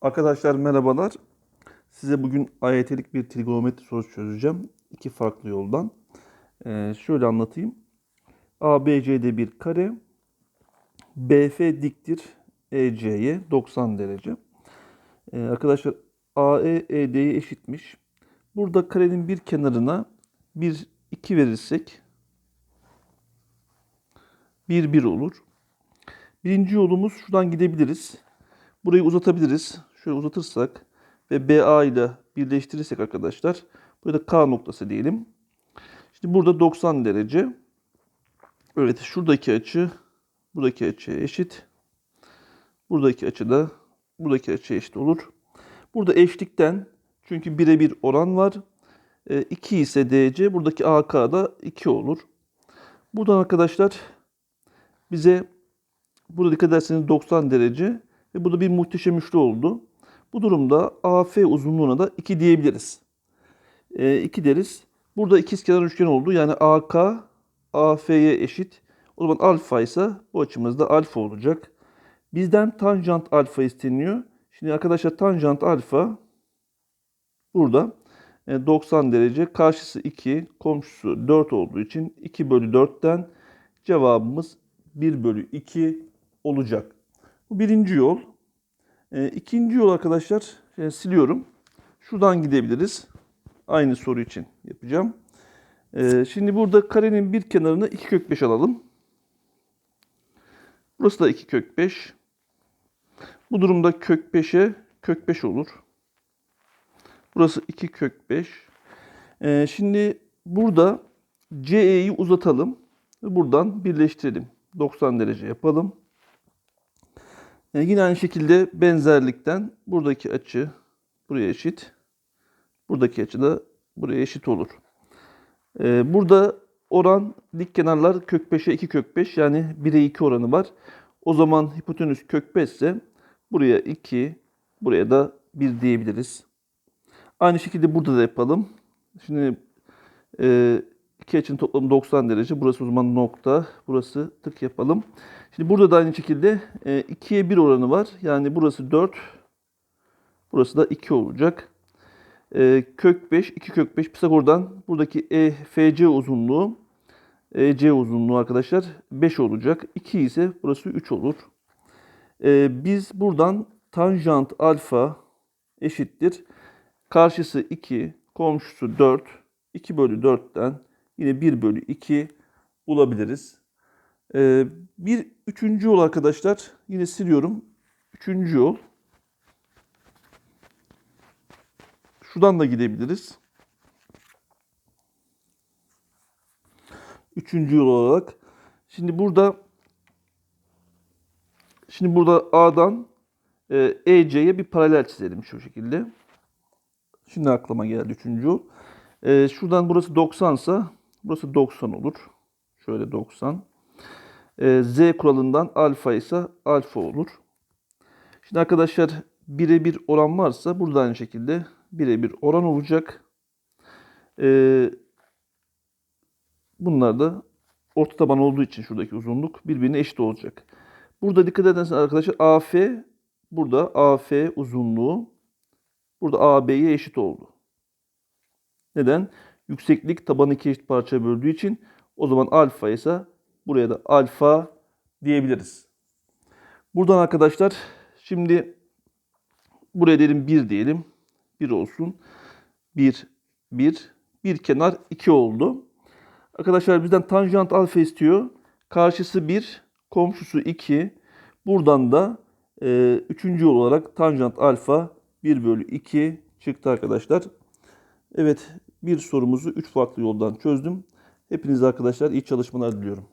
Arkadaşlar merhabalar. Size bugün AYT'lik bir trigonometri sorusu çözeceğim. İki farklı yoldan. Ee, şöyle anlatayım. ABC'de bir kare. BF diktir EC'ye 90 derece. Ee, arkadaşlar AE ED'ye eşitmiş. Burada karenin bir kenarına 1 2 verirsek 1 1 olur. Birinci yolumuz şuradan gidebiliriz. Burayı uzatabiliriz. Şöyle uzatırsak ve BA ile birleştirirsek arkadaşlar. Burada K noktası diyelim. Şimdi burada 90 derece. Evet şuradaki açı buradaki açıya eşit. Buradaki açı da buradaki açıya eşit olur. Burada eşlikten çünkü birebir oran var. 2 ise DC buradaki AK da 2 olur. Buradan arkadaşlar bize burada dikkat ederseniz 90 derece ve bu da bir muhteşem üçlü oldu. Bu durumda AF uzunluğuna da 2 diyebiliriz. E, 2 deriz. Burada ikizkenar üçgen oldu. Yani AK AF'ye eşit. O zaman alfa ise bu açımızda alfa olacak. Bizden tanjant alfa isteniyor. Şimdi arkadaşlar tanjant alfa burada e, 90 derece. Karşısı 2, komşusu 4 olduğu için 2 bölü 4'ten cevabımız 1 bölü 2 olacak. Bu birinci yol. E, ikinci yol arkadaşlar e, siliyorum. Şuradan gidebiliriz. Aynı soru için yapacağım. E, şimdi burada karenin bir kenarına 2 kök 5 alalım. Burası da 2 kök 5. Bu durumda kök 5'e kök 5 olur. Burası 2 kök 5. E, şimdi burada CE'yi uzatalım. Buradan birleştirelim. 90 derece yapalım. E, yine aynı şekilde benzerlikten buradaki açı buraya eşit. Buradaki açı da buraya eşit olur. E, burada oran dik kenarlar kök 5'e 2 kök 5 yani 1'e 2 oranı var. O zaman hipotenüs kök 5 ise buraya 2 buraya da 1 diyebiliriz. Aynı şekilde burada da yapalım. Şimdi e, iki açının toplamı 90 derece. Burası o zaman nokta. Burası tık yapalım. Şimdi burada da aynı şekilde 2'ye 1 oranı var. Yani burası 4. Burası da 2 olacak. E, kök 5, 2 kök 5. Pisagor'dan buradaki EFC uzunluğu EC uzunluğu arkadaşlar 5 olacak. 2 ise burası 3 olur. E, biz buradan tanjant alfa eşittir. Karşısı 2, komşusu 4. 2 bölü 4'ten yine 1 bölü 2 bulabiliriz. Ee, bir üçüncü yol arkadaşlar. Yine siliyorum. Üçüncü yol. Şuradan da gidebiliriz. Üçüncü yol olarak. Şimdi burada şimdi burada A'dan e, EC'ye bir paralel çizelim şu şekilde. Şimdi aklıma geldi üçüncü yol. E, şuradan burası 90 ise burası 90 olur. Şöyle 90. E, Z kuralından alfa ise alfa olur. Şimdi arkadaşlar birebir oran varsa burada aynı şekilde birebir oran olacak. E, bunlar da orta taban olduğu için şuradaki uzunluk birbirine eşit olacak. Burada dikkat ederseniz arkadaşlar AF burada AF uzunluğu burada AB'ye eşit oldu. Neden? Yükseklik tabanı iki eşit parçaya böldüğü için o zaman alfa ise buraya da alfa diyebiliriz. Buradan arkadaşlar şimdi buraya diyelim 1 diyelim. 1 olsun. 1, 1. Bir kenar 2 oldu. Arkadaşlar bizden tanjant alfa istiyor. Karşısı 1, komşusu 2. Buradan da e, üçüncü olarak tanjant alfa 1 bölü 2 çıktı arkadaşlar. Evet bir sorumuzu 3 farklı yoldan çözdüm. Hepinize arkadaşlar iyi çalışmalar diliyorum.